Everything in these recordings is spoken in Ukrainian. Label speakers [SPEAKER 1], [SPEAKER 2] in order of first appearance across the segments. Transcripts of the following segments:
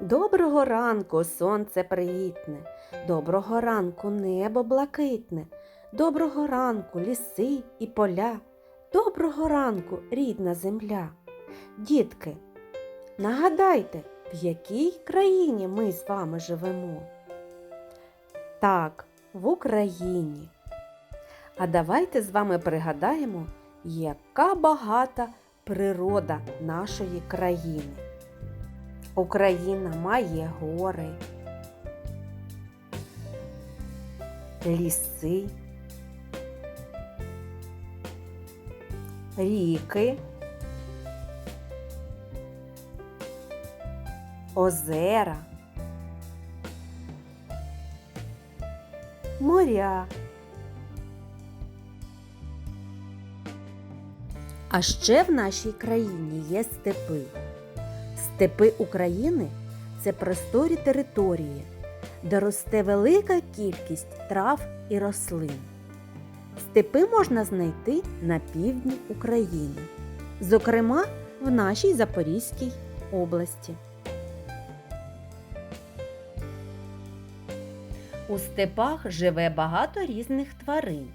[SPEAKER 1] Доброго ранку, сонце привітне, доброго ранку небо блакитне, доброго ранку ліси і поля, доброго ранку рідна земля. Дітки, нагадайте, в якій країні ми з вами живемо? Так, в Україні. А давайте з вами пригадаємо, яка багата природа нашої країни. Україна має гори, ліси, ріки, озера, моря. А ще в нашій країні є степи. Степи України це просторі території, де росте велика кількість трав і рослин. Степи можна знайти на півдні України, зокрема в нашій Запорізькій області. У степах живе багато різних тварин,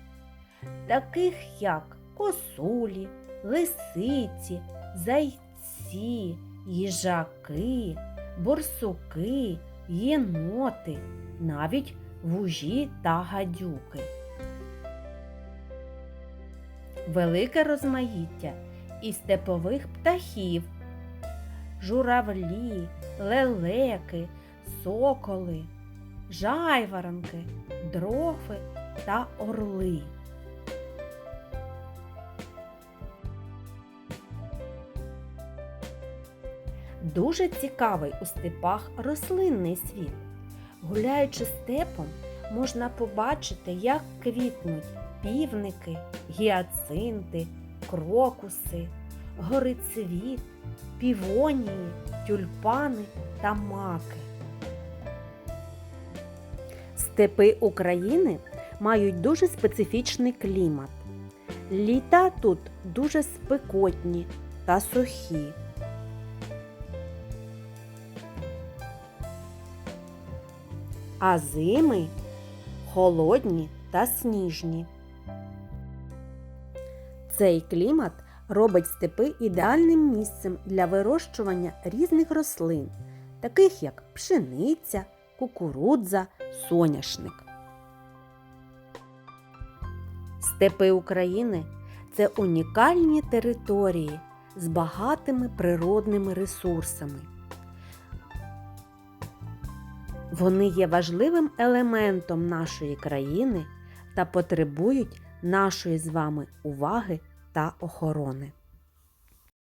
[SPEAKER 1] таких як косулі, лисиці, зайці, їжаки, борсуки, єноти, навіть вужі та гадюки. Велике розмаїття і степових птахів, журавлі, лелеки, соколи, жайворонки, дрофи та орли. Дуже цікавий у степах рослинний світ. Гуляючи степом, можна побачити, як квітнуть півники, гіацинти, крокуси, горицвіт, півонії, тюльпани та маки. Степи України мають дуже специфічний клімат. Літа тут дуже спекотні та сухі. А зими холодні та сніжні. Цей клімат робить степи ідеальним місцем для вирощування різних рослин, таких як пшениця, кукурудза, соняшник. Степи України це унікальні території з багатими природними ресурсами. Вони є важливим елементом нашої країни та потребують нашої з вами уваги та охорони.